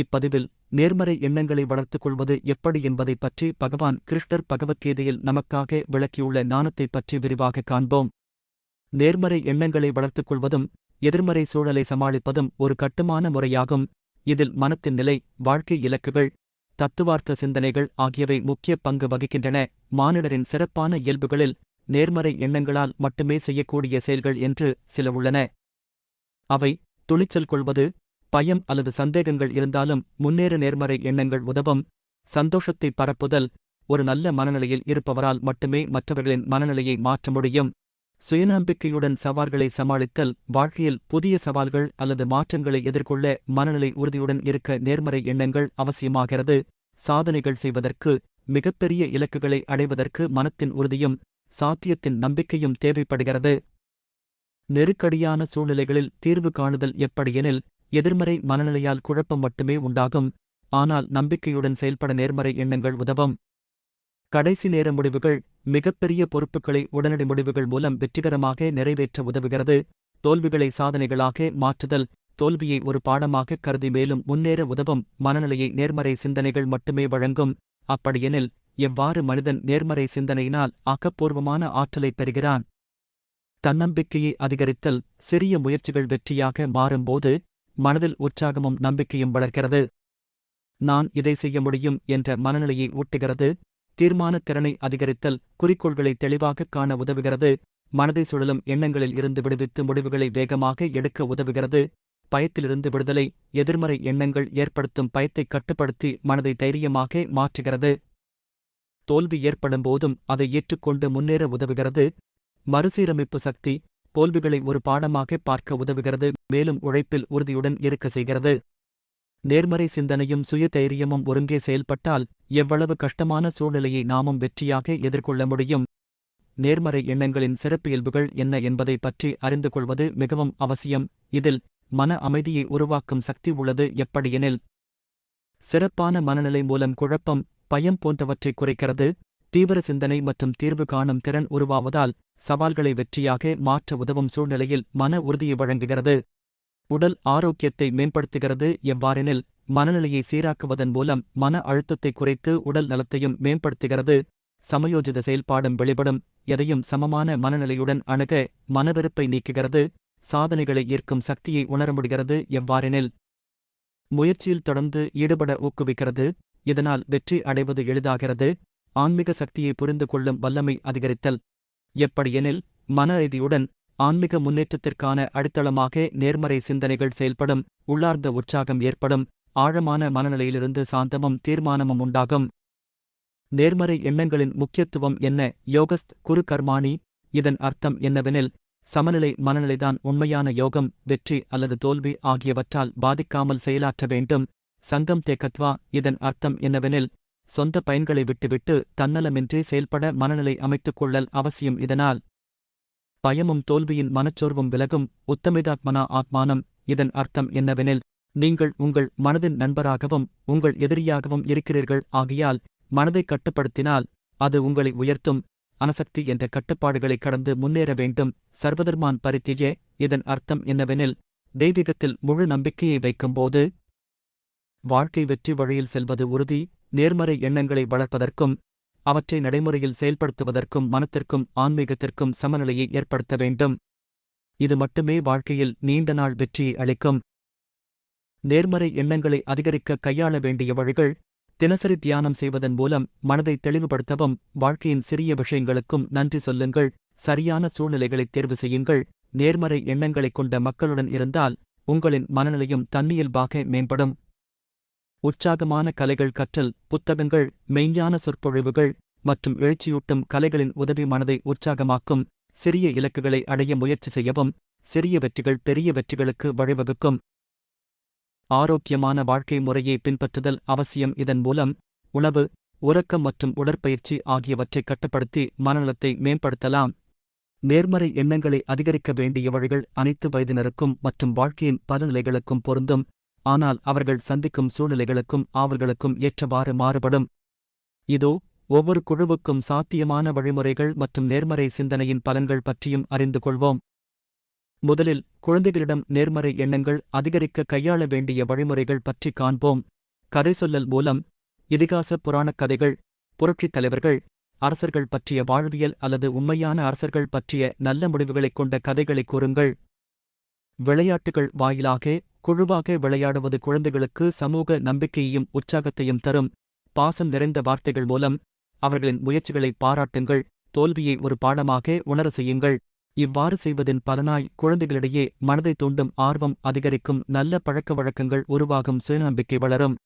இப்பதிவில் நேர்மறை எண்ணங்களை வளர்த்துக் கொள்வது எப்படி என்பதைப் பற்றி பகவான் கிருஷ்ணர் பகவத்கீதையில் நமக்காக விளக்கியுள்ள ஞானத்தைப் பற்றி விரிவாக காண்போம். நேர்மறை எண்ணங்களை வளர்த்துக் கொள்வதும் எதிர்மறை சூழலை சமாளிப்பதும் ஒரு கட்டுமான முறையாகும். இதில் மனத்தின் நிலை வாழ்க்கை இலக்குகள் தத்துவார்த்த சிந்தனைகள் ஆகியவை முக்கிய பங்கு வகிக்கின்றன. மானிடரின் சிறப்பான இயல்புகளில் நேர்மறை எண்ணங்களால் மட்டுமே செய்யக்கூடிய செயல்கள் என்று சில உள்ளன. அவை துணிச்சல் கொள்வது பயம் அல்லது சந்தேகங்கள் இருந்தாலும் முன்னேற நேர்மறை எண்ணங்கள் உதவும். சந்தோஷத்தை பரப்புதல் ஒரு நல்ல மனநிலையில் இருப்பவரால் மட்டுமே மற்றவர்களின் மனநிலையை மாற்ற முடியும். சுயநம்பிக்கையுடன் சவால்களை சமாளித்தல் வாழ்க்கையில் புதிய சவால்கள் அல்லது மாற்றங்களை எதிர்கொள்ள மனநிலை உறுதியுடன் இருக்க நேர்மறை எண்ணங்கள் அவசியமாகிறது. சாதனைகள் செய்வதற்கு மிகப்பெரிய இலக்குகளை அடைவதற்கு மனத்தின் உறுதியும் சாத்தியத்தின் நம்பிக்கையும் தேவைப்படுகிறது. நெருக்கடியான சூழ்நிலைகளில் தீர்வு காணுதல் எப்படியெனில் எதிர்மறை மனநிலையால் குழப்பம் மட்டுமே உண்டாகும். ஆனால் நம்பிக்கையுடன் செயல்பட நேர்மறை எண்ணங்கள் உதவும். கடைசி நேர முடிவுகள் மிகப்பெரிய பொறுப்புகளை உடனடி முடிவுகள் மூலம் வெற்றிகரமாக நிறைவேற்ற உதவுகிறது. தோல்விகளை சாதனைகளாக மாற்றுதல் தோல்வியை ஒரு பாடமாக கருதி மேலும் முன்னேற உதவும் மனநிலையை நேர்மறை சிந்தனைகள் மட்டுமே வழங்கும். அப்படியெனில் எவ்வாறு மனிதன் நேர்மறை சிந்தனையினால் ஆக்கப்பூர்வமான ஆற்றலைப் பெறுகிறான்? தன்னம்பிக்கையை அதிகரித்தல் சிறிய முயற்சிகள் வெற்றியாக மாறும்போது மனதில் உற்சாகமும் நம்பிக்கையும் வளர்க்கிறது. நான் இதை செய்ய முடியும் என்ற மனநிலையை ஊட்டுகிறது. தீர்மானத்திறனை அதிகரித்தல் குறிக்கோள்களை தெளிவாகக் காண உதவுகிறது. மனதை சுழலும் எண்ணங்களில் இருந்து விடுவித்து முடிவுகளை வேகமாக எடுக்க உதவுகிறது. பயத்திலிருந்து விடுதலை எதிர்மறை எண்ணங்கள் ஏற்படுத்தும் பயத்தை கட்டுப்படுத்தி மனதை தைரியமாக மாற்றுகிறது. தோல்வி ஏற்படும் போதும் அதை ஏற்றுக்கொண்டு முன்னேற உதவுகிறது. மறுசீரமைப்பு சக்தி தோல்விகளை ஒரு பாடமாக பார்க்க உதவுகிறது. மேலும் உழைப்பில் உறுதியுடன் இருக்க செய்கிறது. நேர்மறை சிந்தனையும் சுய தைரியமும் ஒருங்கே செயல்பட்டால் எவ்வளவு கஷ்டமான சூழ்நிலையை நாமும் வெற்றியாக எதிர்கொள்ள முடியும். நேர்மறை எண்ணங்களின் சிறப்பியல்புகள் என்ன என்பதை பற்றி அறிந்து கொள்வது மிகவும் அவசியம். இதில் மன அமைதியை உருவாக்கும் சக்தி உள்ளது எப்படியெனில்? சிறப்பான மனநிலை மூலம் குழப்பம் பயம் போன்றவற்றை குறைக்கிறது. தீவிர சிந்தனை மற்றும் தீர்வு காணும் திறன் உருவாவதால் சவால்களை வெற்றியாக மாற்ற உதவும் சூழ்நிலையில் மன உறுதியை வழங்குகிறது. உடல் ஆரோக்கியத்தை மேம்படுத்துகிறது எவ்வாறெனில் மனநிலையை சீராக்குவதன் மூலம் மன அழுத்தத்தை குறைத்து உடல் நலத்தையும் மேம்படுத்துகிறது. சமயோஜித செயல்பாடும் வெளிப்படும் எதையும் சமமான மனநிலையுடன் அணுக மனவெறுப்பை நீக்குகிறது சாதனைகளை ஈர்க்கும் சக்தியை உணர முடிகிறது எவ்வாறெனில். முயற்சியில் தொடர்ந்து ஈடுபட ஊக்குவிக்கிறது இதனால் வெற்றி அடைவது எளிதாகிறது ஆன்மீக சக்தியை புரிந்து கொள்ளும் வல்லமை அதிகரித்தல். எப்படியெனில் மன ரீதியுடன் ஆன்மீக முன்னேற்றத்திற்கான அடித்தளமாக நேர்மறை சிந்தனைகள் செயல்படும் உள்ளார்ந்த உற்சாகம் ஏற்படும் ஆழமான மனநிலையிலிருந்து சாந்தமும் தீர்மானமும் உண்டாகும். நேர்மறை எண்ணங்களின் முக்கியத்துவம் என்ன? யோகஸ்த் குரு கர்மாணி இதன் அர்த்தம் என்னவெனில் சமநிலை மனநிலைதான் உண்மையான யோகம் வெற்றி அல்லது தோல்வி ஆகியவற்றால் பாதிக்காமல் செயலாற்ற வேண்டும். சங்கம் தேக்கத்வா இதன் அர்த்தம் என்னவெனில் சொந்த பயன்களை விட்டுவிட்டு தன்னலமின்றி செயல்பட மனநிலை அமைத்துக் கொள்ளல் அவசியம். இதனால் பயமும் தோல்வியின் மனச்சோர்வும் விலகும் உத்தமிதாத்மனா ஆத்மானம். இதன் அர்த்தம் என்னவெனில் நீங்கள் உங்கள் மனதின் நண்பராகவும் உங்கள் எதிரியாகவும் இருக்கிறீர்கள் ஆகையால் மனதை கட்டுப்படுத்தினால் அது உங்களை உயர்த்தும். அனசக்தி என்ற கட்டுப்பாடுகளை கடந்து முன்னேற வேண்டும். சர்வதர்மான் பரித்தியே இதன் அர்த்தம் என்னவெனில் தெய்வீகத்தில் முழு நம்பிக்கையை வைக்கும்போது வாழ்க்கை வெற்றி வழியில் செல்வது உறுதி. நேர்மறை எண்ணங்களை வளர்ப்பதற்கும் அவற்றை நடைமுறையில் செயல்படுத்துவதற்கும் மனத்திற்கும் ஆன்மீகத்திற்கும் சமநிலையை ஏற்படுத்த வேண்டும். இது மட்டுமே வாழ்க்கையில் நீண்ட நாள் வெற்றியை அளிக்கும். நேர்மறை எண்ணங்களை அதிகரிக்க கையாள வேண்டிய வழிகள் தினசரி தியானம் செய்வதன் மூலம் மனதை தெளிவுபடுத்தவும் வாழ்க்கையின் சிறிய விஷயங்களுக்கும் நன்றி சொல்லுங்கள். சரியான சூழ்நிலைகளைத் தேர்வு செய்யுங்கள். நேர்மறை எண்ணங்களைக் கொண்ட மக்களுடன் இருந்தால் உங்களின் மனநிலையும் தன்னியல்பாக மேம்படும். உற்சாகமான கலைகள் கற்றல் புத்தகங்கள் மெய்ஞான சொற்பொழிவுகள் மற்றும் எழுச்சியூட்டும் கலைகளின் உதவி மனதை உற்சாகமாக்கும் சிறிய இலக்குகளை அடைய முயற்சி செய்யவும் சிறிய வெற்றிகள் பெரிய வெற்றிகளுக்கு வழிவகுக்கும். ஆரோக்கியமான வாழ்க்கை முறையை பின்பற்றுதல் அவசியம். இதன் மூலம் உணவு உறக்கம் மற்றும் உடற்பயிற்சி ஆகியவற்றை கட்டுப்படுத்தி மனநலத்தை மேம்படுத்தலாம். நேர்மறை எண்ணங்களை அதிகரிக்க வேண்டிய வழிகள் அனைத்து வயதினருக்கும் மற்றும் வாழ்க்கையின் பல நிலைகளுக்கும் பொருந்தும். ஆனால் அவர்கள் சந்திக்கும் சூழ்நிலைகளுக்கும் ஆவல்களுக்கும் ஏற்றவாறு மாறுபடும். இதோ ஒவ்வொரு குழுவுக்கும் சாத்தியமான வழிமுறைகள் மற்றும் நேர்மறை சிந்தனையின் பலன்கள் பற்றியும் அறிந்து கொள்வோம். முதலில் குழந்தைகளிடம் நேர்மறை எண்ணங்கள் அதிகரிக்க கையாள வேண்டிய வழிமுறைகள் பற்றி காண்போம். கதை சொல்லல் மூலம் இதிகாச புராணக் கதைகள் புரட்சித் தலைவர்கள் அரசர்கள் பற்றிய வாழ்வியல் அல்லது உண்மையான அரசர்கள் பற்றிய நல்ல முடிவுகளைக் கொண்ட கதைகளை கூறுங்கள். விளையாட்டுகள் வாயிலாக குழுவாக விளையாடுவது குழந்தைகளுக்கு சமூக நம்பிக்கையையும் உற்சாகத்தையும் தரும். பாசம் நிறைந்த வார்த்தைகள் மூலம் அவர்களின் முயற்சிகளை பாராட்டுங்கள். தோல்வியை ஒரு பாடமாக உணர செய்யுங்கள். இவ்வாறு செய்வதின் பலனாய் குழந்தைகளிடையே மனதை தூண்டும் ஆர்வம் அதிகரிக்கும். நல்ல பழக்க வழக்கங்கள் உருவாகும். சுயநம்பிக்கை வளரும்.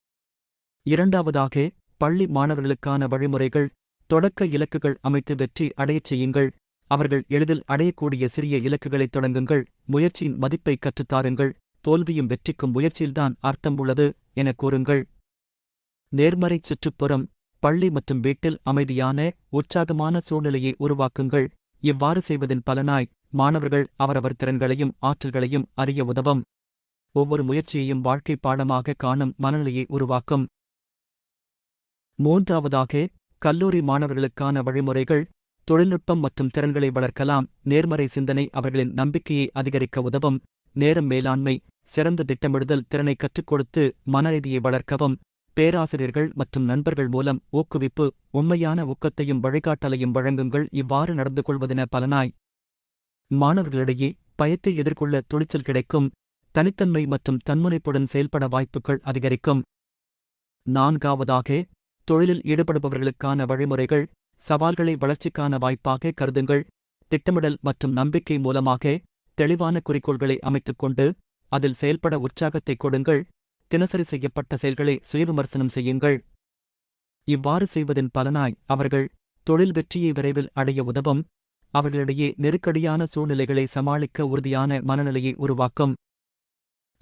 இரண்டாவதாக பள்ளி மாணவர்களுக்கான வழிமுறைகள். தொடக்க இலக்குகள் அமைத்து வெற்றி அடையச் செய்யுங்கள். அவர்கள் எளிதில் அடையக்கூடிய சிறிய இலக்குகளைத் தொடங்குங்கள். முயற்சியின் மதிப்பை கற்றுத்தாருங்கள் தோல்வியும் வெற்றிக்கும் முயற்சியில்தான் அர்த்தம் உள்ளது என கூறுங்கள். நேர்மறை சுற்றுப்புறம் பள்ளி மற்றும் வீட்டில் அமைதியான உற்சாகமான சூழ்நிலையை உருவாக்குங்கள். இவ்வாறு செய்வதின் பலனாய் மாணவர்கள் அவரவர் திறன்களையும் ஆற்றல்களையும் அறிய உதவும். ஒவ்வொரு முயற்சியையும் வாழ்க்கை பாடமாக காணும் மனநிலையை உருவாக்கும். மூன்றாவதாக கல்லூரி மாணவர்களுக்கான வழிமுறைகள் தொழில்நுட்பம் மற்றும் திறன்களை வளர்க்கலாம். நேர்மறை சிந்தனை அவர்களின் நம்பிக்கையை அதிகரிக்க உதவும். நேரம் மேலாண்மை சிறந்த திட்டமிடுதல் திறனை கற்றுக் கொடுத்து மனநிதியை வளர்க்கவும் பேராசிரியர்கள் மற்றும் நண்பர்கள் மூலம் ஊக்குவிப்பு உண்மையான ஊக்கத்தையும் வழிகாட்டலையும் வழங்குங்கள். இவ்வாறு நடந்து கொள்வதென பலனாய். மாணவர்களிடையே பயத்தை எதிர்கொள்ள துணிச்சல் கிடைக்கும். தனித்தன்மை மற்றும் தன்முனைப்புடன் செயல்பட வாய்ப்புகள் அதிகரிக்கும். நான்காவதாக தொழிலில் ஈடுபடுபவர்களுக்கான வழிமுறைகள் சவால்களை வளர்ச்சிக்கான வாய்ப்பாக கருதுங்கள். திட்டமிடல் மற்றும் நம்பிக்கை மூலமாக தெளிவான குறிக்கோள்களை அமைத்துக் கொண்டு அதில் செயல்பட உற்சாகத்தை கொடுங்கள். தினசரி செய்யப்பட்ட செயல்களை சுயவிமர்சனம் செய்யுங்கள். இவ்வாறு செய்வதின் பலனாய் அவர்கள் தொழில் வெற்றியை விரைவில் அடைய உதவும். அவர்களிடையே நெருக்கடியான சூழ்நிலைகளை சமாளிக்க உறுதியான மனநிலையை உருவாக்கும்.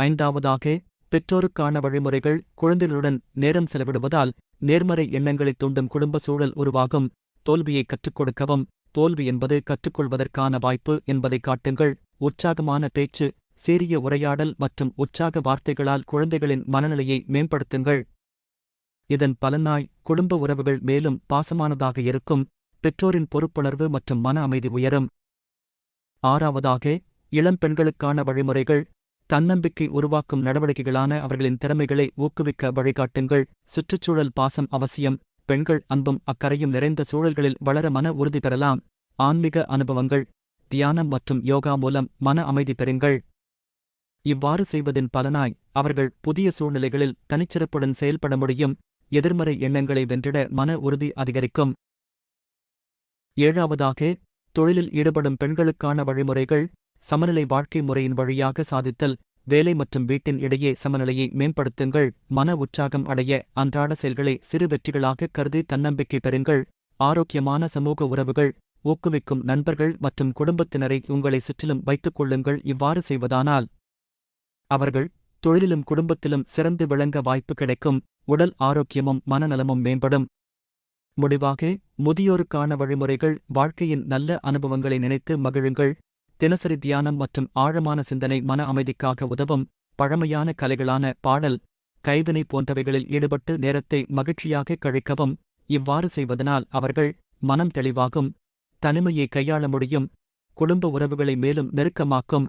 ஐந்தாவதாக பெற்றோருக்கான வழிமுறைகள் குழந்தைகளுடன் நேரம் செலவிடுவதால் நேர்மறை எண்ணங்களைத் தூண்டும் குடும்ப சூழல் உருவாகும். தோல்வியை கற்றுக் கொடுக்கவும் தோல்வி என்பது கற்றுக்கொள்வதற்கான வாய்ப்பு என்பதை காட்டுங்கள். உற்சாகமான பேச்சு சீரிய உரையாடல் மற்றும் உற்சாக வார்த்தைகளால் குழந்தைகளின் மனநிலையை மேம்படுத்துங்கள். இதன் பலனாய் குடும்ப உறவுகள் மேலும் பாசமானதாக இருக்கும் பெற்றோரின் பொறுப்புணர்வு மற்றும் மன அமைதி உயரும். ஆறாவதாக இளம் பெண்களுக்கான வழிமுறைகள் தன்னம்பிக்கை உருவாக்கும் நடவடிக்கைகளான அவர்களின் திறமைகளை ஊக்குவிக்க வழிகாட்டுங்கள். சுற்றுச்சூழல் பாசம் அவசியம் பெண்கள் அன்பும் அக்கறையும் நிறைந்த சூழல்களில் வளர மன உறுதி பெறலாம். ஆன்மீக அனுபவங்கள் தியானம் மற்றும் யோகா மூலம் மன அமைதி பெறுங்கள். இவ்வாறு செய்வதின் பலனாய் அவர்கள் புதிய சூழ்நிலைகளில் தனிச்சிறப்புடன் செயல்பட முடியும். எதிர்மறை எண்ணங்களை வென்றிட மன உறுதி அதிகரிக்கும். ஏழாவதாக தொழிலில் ஈடுபடும் பெண்களுக்கான வழிமுறைகள் சமநிலை வாழ்க்கை முறையின் வழியாக சாதித்தல் வேலை மற்றும் வீட்டின் இடையே சமநிலையை மேம்படுத்துங்கள் மன உற்சாகம் அடைய அன்றாட செயல்களை சிறு வெற்றிகளாக கருதி தன்னம்பிக்கை பெறுங்கள் ஆரோக்கியமான சமூக உறவுகள் ஊக்குவிக்கும் நண்பர்கள் மற்றும் குடும்பத்தினரை உங்களை சுற்றிலும் வைத்துக் கொள்ளுங்கள் இவ்வாறு செய்வதானால் அவர்கள் தொழிலிலும் குடும்பத்திலும் சிறந்து விளங்க வாய்ப்பு கிடைக்கும். உடல் ஆரோக்கியமும் மனநலமும் மேம்படும். முடிவாக முதியோருக்கான வழிமுறைகள் வாழ்க்கையின் நல்ல அனுபவங்களை நினைத்து மகிழுங்கள். தினசரி தியானம் மற்றும் ஆழமான சிந்தனை மன அமைதிக்காக உதவும். பழமையான கலைகளான பாடல் கைவினை போன்றவைகளில் ஈடுபட்டு நேரத்தை மகிழ்ச்சியாக கழிக்கவும். இவ்வாறு செய்வதனால் அவர்கள் மனம் தெளிவாகும். தனிமையை கையாள முடியும். குடும்ப உறவுகளை மேலும் நெருக்கமாக்கும்.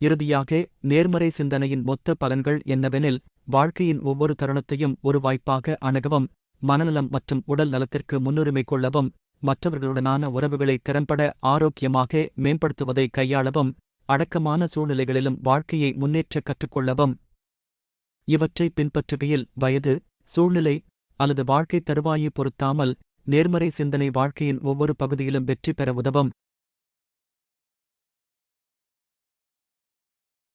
இறுதியாக நேர்மறை சிந்தனையின் மொத்த பலன்கள் என்னவெனில் வாழ்க்கையின் ஒவ்வொரு தருணத்தையும் ஒரு வாய்ப்பாக அணுகவும் மனநலம் மற்றும் உடல் நலத்திற்கு முன்னுரிமை கொள்ளவும் மற்றவர்களுடனான உறவுகளை திறம்பட ஆரோக்கியமாக மேம்படுத்துவதை கையாளவும் அடக்கமான சூழ்நிலைகளிலும் வாழ்க்கையை முன்னேற்ற கற்றுக்கொள்ளவும். இவற்றை பின்பற்றுகையில் வயது சூழ்நிலை அல்லது வாழ்க்கை தருவாயை பொருத்தாமல் நேர்மறை சிந்தனை வாழ்க்கையின் ஒவ்வொரு பகுதியிலும் வெற்றி பெற உதவும்.